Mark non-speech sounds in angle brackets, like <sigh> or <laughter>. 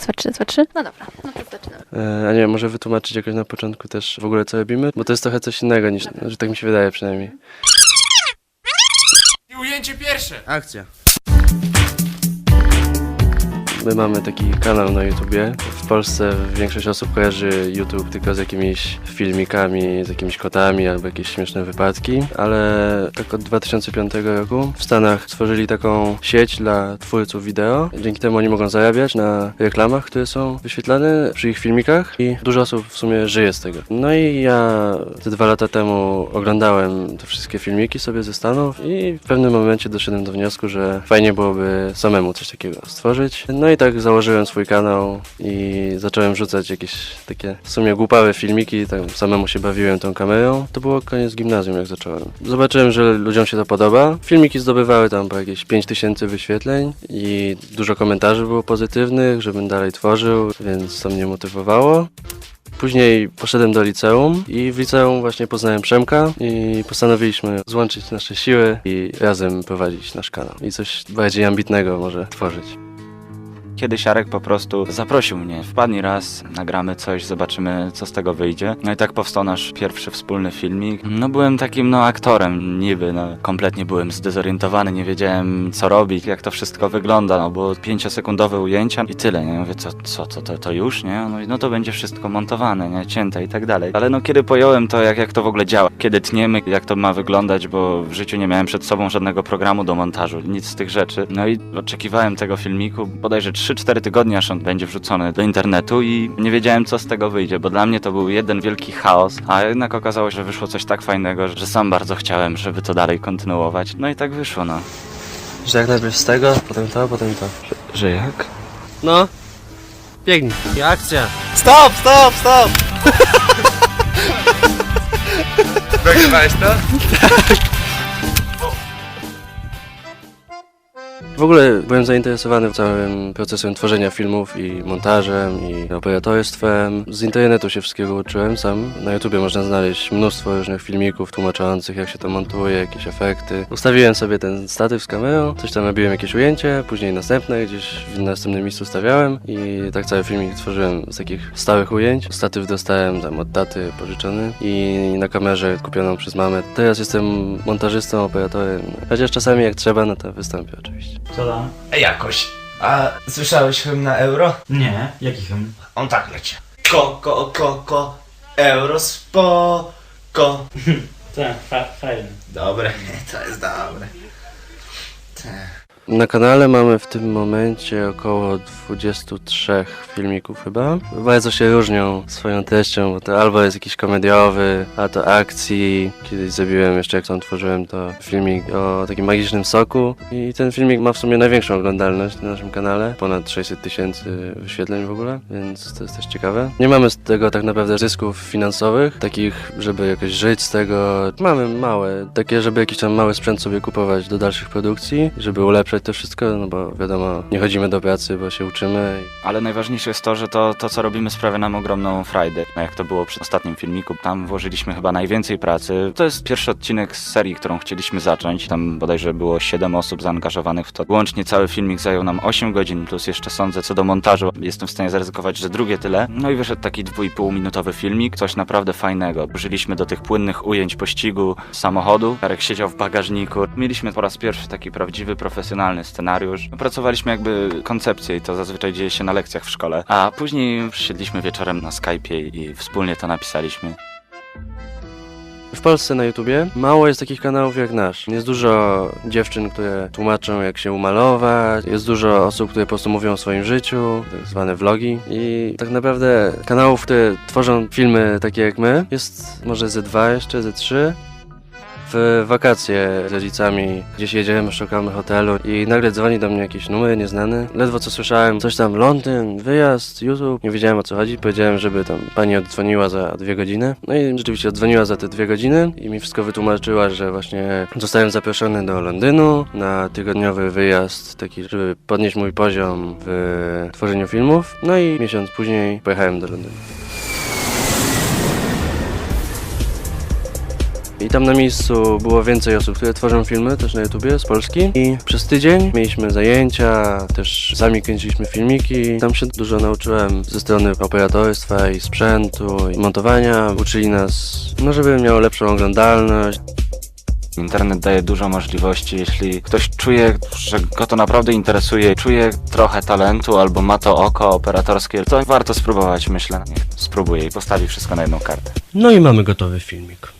Raz, dwa, trzy, raz, dwa, trzy. No dobra, no to zaczynamy. E, A nie wiem, może wytłumaczyć jakoś na początku też w ogóle co robimy? Bo to jest trochę coś innego niż, że tak mi się wydaje przynajmniej. I ujęcie pierwsze! Akcja. My mamy taki kanał na YouTubie. W Polsce większość osób kojarzy YouTube tylko z jakimiś filmikami, z jakimiś kotami albo jakieś śmieszne wypadki, ale tak od 2005 roku w Stanach stworzyli taką sieć dla twórców wideo. Dzięki temu oni mogą zarabiać na reklamach, które są wyświetlane przy ich filmikach i dużo osób w sumie żyje z tego. No i ja te dwa lata temu oglądałem te wszystkie filmiki sobie ze Stanów i w pewnym momencie doszedłem do wniosku, że fajnie byłoby samemu coś takiego stworzyć. No i tak założyłem swój kanał i zacząłem wrzucać jakieś takie w sumie głupawe filmiki, tam samemu się bawiłem tą kamerą. To było koniec gimnazjum jak zacząłem. Zobaczyłem, że ludziom się to podoba. Filmiki zdobywały tam po jakieś 5000 wyświetleń i dużo komentarzy było pozytywnych, żebym dalej tworzył, więc to mnie motywowało. Później poszedłem do liceum i w liceum właśnie poznałem Przemka i postanowiliśmy złączyć nasze siły i razem prowadzić nasz kanał i coś bardziej ambitnego może tworzyć. Kiedyś Arek po prostu zaprosił mnie. Wpadnij raz, nagramy coś, zobaczymy co z tego wyjdzie. No i tak powstał nasz pierwszy wspólny filmik. No byłem takim no aktorem niby, no kompletnie byłem zdezorientowany, nie wiedziałem co robić, jak to wszystko wygląda, no bo pięciosekundowe ujęcia i tyle, nie? Mówię, co, co to, to, to już, nie? No, no to będzie wszystko montowane, nie? Cięte i tak dalej. Ale no kiedy pojąłem to, jak, jak to w ogóle działa, kiedy tniemy, jak to ma wyglądać, bo w życiu nie miałem przed sobą żadnego programu do montażu, nic z tych rzeczy. No i oczekiwałem tego filmiku, bodajże 3-4 tygodnie, aż on będzie wrzucony do internetu i nie wiedziałem, co z tego wyjdzie, bo dla mnie to był jeden wielki chaos, a jednak okazało się, że wyszło coś tak fajnego, że sam bardzo chciałem, żeby to dalej kontynuować. No i tak wyszło, no. Że jak najpierw z tego, potem to, potem to. Że jak? No, biegnij. I akcja. Stop, stop, stop! <laughs> Nagrywałeś to? W ogóle byłem zainteresowany całym procesem tworzenia filmów i montażem i operatorstwem. Z internetu się wszystkiego uczyłem sam. Na YouTubie można znaleźć mnóstwo różnych filmików tłumaczących jak się to montuje, jakieś efekty. Ustawiłem sobie ten statyw z kamerą, coś tam robiłem jakieś ujęcie, później następne gdzieś w następnym miejscu stawiałem i tak cały filmik tworzyłem z takich stałych ujęć. Statyw dostałem tam od taty pożyczony i na kamerze kupioną przez mamę. Teraz jestem montażystą, operatorem, chociaż czasami jak trzeba, no to wystąpię oczywiście. Co tam? Jakoś. A słyszałeś hymn na euro? Nie, jaki hymn? On tak leci. Ko, ko, ko, ko, euro spoko. Tak, <laughs> fa fajny. Dobre, <laughs> to jest dobre. Na kanale mamy w tym momencie około 23 filmików chyba. Bardzo się różnią swoją treścią, bo to albo jest jakiś komediowy, a to akcji. Kiedyś zrobiłem jeszcze jak tam tworzyłem to filmik o takim magicznym soku i ten filmik ma w sumie największą oglądalność na naszym kanale. Ponad 600 tysięcy wyświetleń w ogóle, więc to jest też ciekawe. Nie mamy z tego tak naprawdę zysków finansowych, takich, żeby jakoś żyć z tego. Mamy małe, takie, żeby jakiś tam mały sprzęt sobie kupować do dalszych produkcji, żeby ulepszać to wszystko, no bo wiadomo, nie chodzimy do pracy, bo się uczymy. Ale najważniejsze jest to, że to, to co robimy sprawia nam ogromną frajdę. No jak to było przy ostatnim filmiku, tam włożyliśmy chyba najwięcej pracy. To jest pierwszy odcinek z serii, którą chcieliśmy zacząć. Tam bodajże było 7 osób zaangażowanych w to. Łącznie cały filmik zajął nam 8 godzin, plus jeszcze sądzę co do montażu. Jestem w stanie zaryzykować, że drugie tyle. No i wyszedł taki 2,5 minutowy filmik, coś naprawdę fajnego. Użyliśmy do tych płynnych ujęć pościgu samochodu. Karek siedział w bagażniku. Mieliśmy po raz pierwszy taki prawdziwy, profesjonalny scenariusz. Opracowaliśmy jakby koncepcję i to zazwyczaj dzieje się na lekcjach w szkole. A później siedliśmy wieczorem na Skype'ie i wspólnie to napisaliśmy. W Polsce na YouTubie mało jest takich kanałów jak nasz. Jest dużo dziewczyn, które tłumaczą jak się umalować, jest dużo osób, które po prostu mówią o swoim życiu, tak zwane vlogi i tak naprawdę kanałów, które tworzą filmy takie jak my, jest może ze dwa jeszcze, ze trzy. W wakacje z rodzicami gdzieś jedziemy, szukamy hotelu i nagle dzwoni do mnie jakiś numer nieznany. Ledwo co słyszałem, coś tam Londyn, wyjazd, YouTube. Nie wiedziałem o co chodzi. Powiedziałem, żeby tam pani oddzwoniła za dwie godziny. No i rzeczywiście oddzwoniła za te dwie godziny i mi wszystko wytłumaczyła, że właśnie zostałem zaproszony do Londynu na tygodniowy wyjazd, taki, żeby podnieść mój poziom w tworzeniu filmów. No i miesiąc później pojechałem do Londynu. I tam na miejscu było więcej osób, które tworzą filmy też na YouTubie z Polski. I przez tydzień mieliśmy zajęcia, też sami kręciliśmy filmiki. Tam się dużo nauczyłem ze strony operatorstwa i sprzętu, i montowania. Uczyli nas, no żeby miało lepszą oglądalność. Internet daje dużo możliwości, jeśli ktoś czuje, że go to naprawdę interesuje, czuje trochę talentu albo ma to oko operatorskie, to warto spróbować, myślę. Niech spróbuje i postawi wszystko na jedną kartę. No i mamy gotowy filmik.